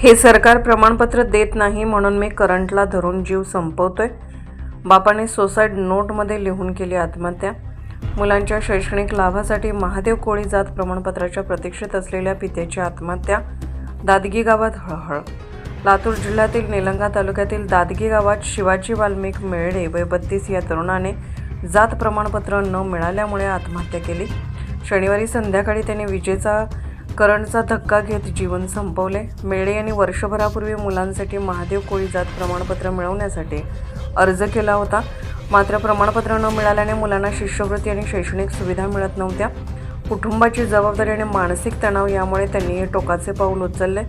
हे सरकार प्रमाणपत्र देत नाही म्हणून मी करंटला धरून जीव संपवतोय. बापाने सोसाईड नोटमध्ये लिहून केली आत्महत्या. मुलांच्या शैक्षणिक लाभासाठी महादेव कोळी जात प्रमाणपत्राच्या प्रतीक्षेत असलेल्या पित्याची आत्महत्या. दादगी गावात हळहळ. लातूर जिल्ह्यातील निलंगा तालुक्यातील दादगी गावात शिवाजी वाल्मिक मेळडे वय बत्तीस या तरुणाने जात प्रमाणपत्र न मिळाल्यामुळे आत्महत्या केली. शनिवारी संध्याकाळी त्याने विजेचा करंटचा धक्का घेत जीवन संपवले. मेळे यांनी वर्षभरापूर्वी मुलांसाठी महादेव कोळी जात प्रमाणपत्र मिळवण्यासाठी अर्ज केला होता. मात्र प्रमाणपत्र न मिळाल्याने मुलांना शिष्यवृत्ती आणि शैक्षणिक सुविधा मिळत नव्हत्या. कुटुंबाची जबाबदारी आणि मानसिक तणाव यामुळे त्यांनी हे टोकाचे पाऊल उचलले.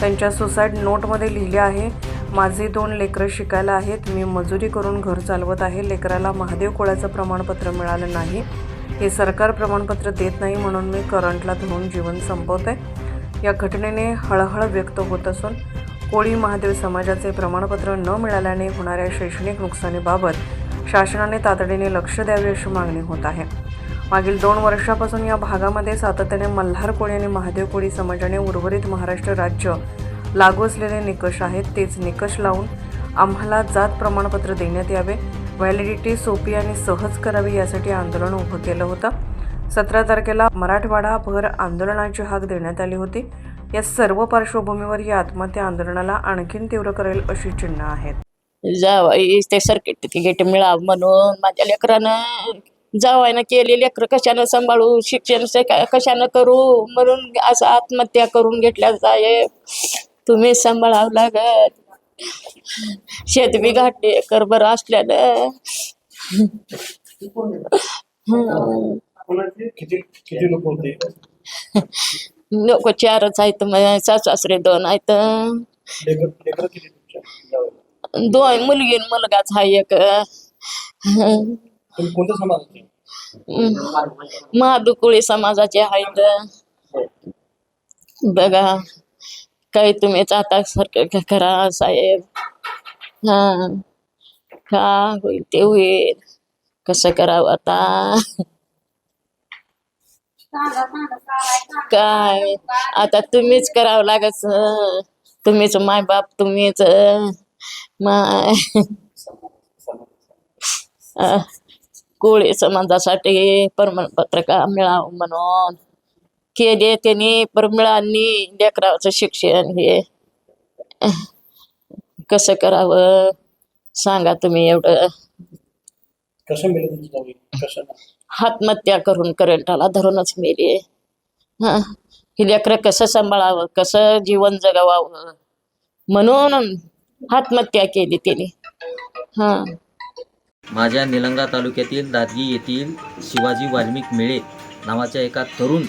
त्यांच्या सुसाईड नोटमध्ये लिहिले आहे माझे दोन लेकरं शिकायला आहेत. मी मजुरी करून घर चालवत आहे. लेकराला महादेव कोळ्याचं प्रमाणपत्र मिळालं नाही. हे सरकार प्रमाणपत्र देत नाही म्हणून मी करंटला धरून जीवन संपवते. या घटनेने हळहळ व्यक्त होत असून कोळी महादेव समाजाचे प्रमाणपत्र न मिळाल्याने होणाऱ्या शैक्षणिक नुकसानीबाबत शासनाने तातडीने लक्ष द्यावे अशी मागणी होत आहे. मागील दोन वर्षापासून या भागामध्ये सातत्याने मल्हार कोळी आणि महादेव कोळी समाजाने उर्वरित महाराष्ट्र राज्य लागू असलेले निकष आहेत तेच निकष लावून आम्हाला जात प्रमाणपत्र देण्यात यावे. व्हॅलिडिटी सोपी आणि सहज करावी यासाठी आंदोलन उभं केलं होतं. सतरा तारखेला मराठवाडा भर आंदोलनाची हाक देण्यात आली होती. या सर्व पार्श्वभूमीवर या आत्महत्या आंदोलनाला आणखीन तीव्र करेल अशी चिन्ह आहेत. जावाई ते सर्किट तिकीट मिळावं म्हणून माझ्या लेकरानं जावायनं केले. लेकरं कशानं सांभाळू शिक्षण कशानं करू म्हणून असं आत्महत्या करून घेतल्या जाय. तुम्ही सांभाळावं लागत शेत बी घाटे करबर असल्यानं. किती किती लोक होते लोक चारच आहेत मग सासरे दोन आहेत. दोन मुलगी आणि मुलगाच हा एक. कोणत्या समाजाचे महादुकुळी समाजाचे आहेत. बघा काही तुम्हीच आता सारखं करा साहेब. हा का होईल ते होईल कसं करावं आता काय आता तुम्हीच करावं लागत तुम्हीच माय बाप तुम्हीच माय कोळी समाजासाठी प्रमाणपत्र का मिळावं म्हणून केले त्यांनी पर मिळाली लेकराचं शिक्षण हे कसं करावं? सांगा तुम्ही एवढं. कसं मिळेल तुमची जावी कशाला आत्महत्या करून करंटाला धरूनच मेले हा. ही लेकरं कसं सांभाळावं? कसं जीवन जगवावं? म्हणून आत्महत्या केली त्याने हा. माझ्या निलंगा तालुक्यातील दादगी येथील शिवाजी वाल्मिक मेळे नावाच्या एका तरुण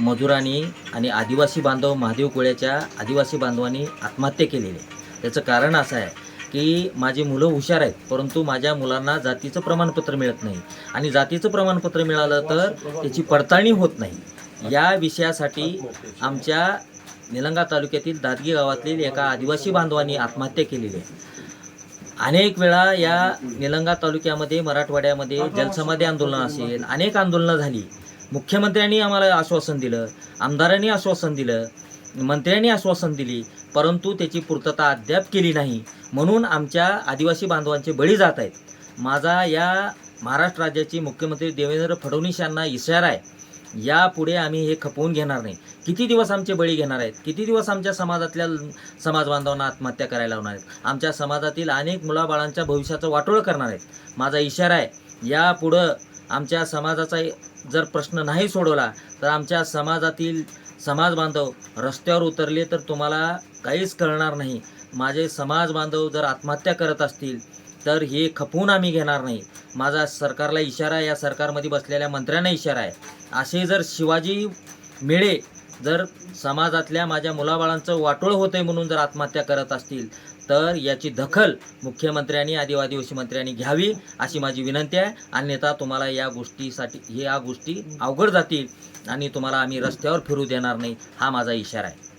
मजुरांनी आणि आदिवासी बांधव महादेव कोळ्याच्या आदिवासी बांधवांनी आत्महत्या केलेली आहे. त्याचं कारण असं आहे की माझी मुलं हुशार आहेत परंतु माझ्या मुलांना जातीचं प्रमाणपत्र मिळत नाही. आणि जातीचं प्रमाणपत्र मिळालं तर त्याची पडताळणी होत नाही. या विषयासाठी आमच्या निलंगा तालुक्यातील दादगी गावातील एका आदिवासी बांधवांनी आत्महत्या केलेली आहे. अनेक वेळा या निलंगा तालुक्यामध्ये मराठवाड्यामध्ये जलसमाधी आंदोलन असेल अनेक आंदोलनं झाली. मुख्यमंत्र्यांनी आम्हाला आश्वासन दिलं आमदारांनी आश्वासन दिलं मंत्र्यांनी आश्वासन दिली परंतु त्याची पूर्तता अद्याप केली नाही. म्हणून आमच्या आदिवासी बांधवांचे बळी जात आहेत. माझा या महाराष्ट्र राज्याचे मुख्यमंत्री देवेंद्र फडणवीस यांना इशारा आहे. यापुढे आम्ही हे खपवून घेणार नाही. किती दिवस आमचे बळी घेणार आहेत? किती दिवस आमच्या समाजातल्या समाज बांधवांना आत्महत्या करायला लावणार आहेत? आमच्या समाजातील अनेक मुलाबाळांच्या भविष्याचं वाटोळं करणार आहेत? माझा इशारा आहे यापुढं आमच्या समाजाचा जर प्रश्न नाही सोडवला तर आमच्या समाजातील समाज बांधव रस्त्यावर उतरले तर तुम्हाला काहीच कळणार नाही. माझे समाज बांधव जर आत्महत्या करत असतील तर हे खपवून आम्ही घेणार नाही. माझा सरकारला इशारा या सरकारमध्ये बसलेल्या मंत्र्यांना इशारा आहे. असे जर शिवाजी मेळे जर समाजातल्या माझ्या मुलाबाळांचं वाटोळ होतंय म्हणून जर आत्महत्या करत असतील तर याची दखल मुख्यमंत्र्यांनी आदी आदिवासी मंत्र्यांनी घ्यावी अशी माझी विनंती आहे. अन्यथा तुम्हाला या गोष्टीसाठी हे या गोष्टी अवघड जातील आणि तुम्हाला आम्ही रस्त्यावर फिरू देणार नाही हा माझा इशारा आहे.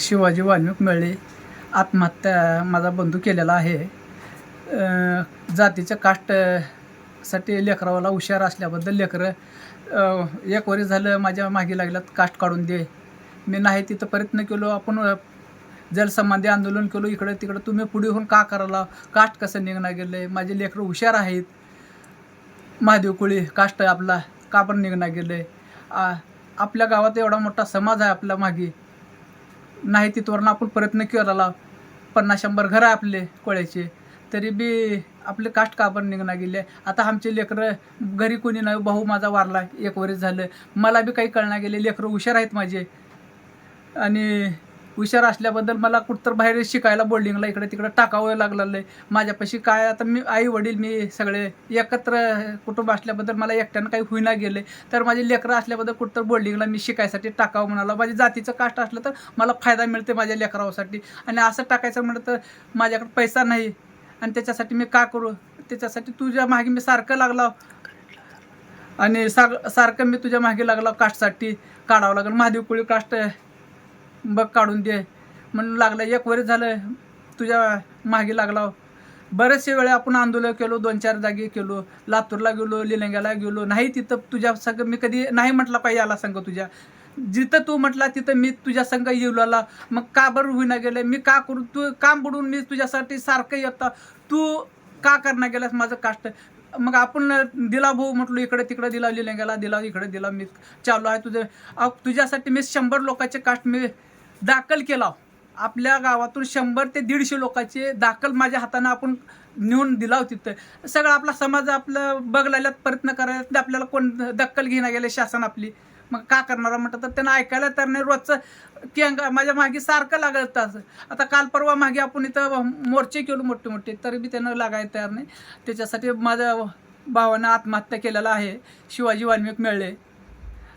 शिवाजी वाल्मिक मिळले आत्महत्या माझा बंधू केलेला आहे. अ, जातीच्या कास्ट साठी लेकरावाला हुशार असल्याबद्दल लेकरं एक वर्ष झालं माझ्या मागे लागल्यात कास्ट काढून दे. मी नाही तिथं प्रयत्न केलो आपण जलसंबंधी आंदोलन केलो इकडं तिकडं तुम्ही पुढे होऊन का करायला कास्ट कसं निघणार गेलं आहे माझे लेकरं हुशार आहेत. महादेव कोळी कास्ट आपला का पण निघणार गेलं आहे आपल्या गावात एवढा मोठा समाज आहे आपल्या मागे. नाही तिथवरनं आपण प्रयत्न केला पन्नास शंभर घरं आहे आपले कोळ्याचे. तरी बी आपले कास्ट का पण निघणार गेले? आता आमचे लेकरं घरी कोणी नाही भाऊ माझा वारला एक वर्ष झालं. मला बी काही कळणार गेले लेकरं हुशार आहेत माझे. आणि हुशार असल्याबद्दल मला कुठंतर बाहेर शिकायला बोर्डिंगला इकडे तिकडे टाकावं लागलेलं आहे. माझ्यापाशी काय आता मी आई वडील मी सगळे एकत्र कुटुंब असल्याबद्दल मला एकट्यानं काही होईना गेले. तर माझे लेकरं असल्याबद्दल कुठंतर बोर्डिंगला मी शिकायसाठी टाकावं म्हणाला. माझ्या जातीचं कास्ट असलं तर मला फायदा मिळते माझ्या लेकरासाठी. आणि असं टाकायचं म्हणलं तर माझ्याकडे पैसा नाही. आणि त्याच्यासाठी मी का करू? त्याच्यासाठी तुझ्या मागे मी सारखं लागला आणि साग सारखं मी तुझ्या मागे लागला कास्टसाठी. काढावं लागेल. महादेव कोळी कास्ट बघ काढून दे. म्हणून लागलं. एक वर्ष झालं तुझ्या मागे लागला बरेचसे वेळा आपण आंदोलन केलो दोन चार जागी केलो लातूरला गेलो लिलंग्याला गेलो नाही तिथं तुझ्या संघ मी कधी नाही म्हटलं पाहिजे आला संघ तुझ्या. जिथं तू म्हटला तिथं मी तुझ्या संघ येऊ लागला मग का बरं होईना गेलं? मी का करू? तू काम बुडून मी तुझ्यासाठी सारखं येतं. तू का करणार गेलास माझं काष्ट? मग आपण दिला भाऊ म्हटलो इकडे तिकडे दिला लिलंग्याला दिला इकडे दिला मी चालू आहे तुझं. तुझ्यासाठी मी शंभर लोकांचे काष्ट मी दाखल केला. आपल्या गावातून शंभर ते दीडशे लोकांचे दाखल माझ्या हातानं आपण नेऊन दिला होती तर सगळा आपला समाज आपलं बघलायला प्रयत्न करायला आपल्याला कोण दक्कल घेणं गेले शासन आपली. मग का करणार म्हटलं तर त्यांना ऐकायला तर नाही. रोजचं की माझ्या मागे सारखं लागत असं. आता काल परवा मागे आपण इथं मोर्चे केलो मोठे मोठे तरी बी त्यांना लागायला तयार नाही. त्याच्यासाठी माझ्या भावानं आत्महत्या केलेला आहे. शिवाजी वाल्मिक मिळले.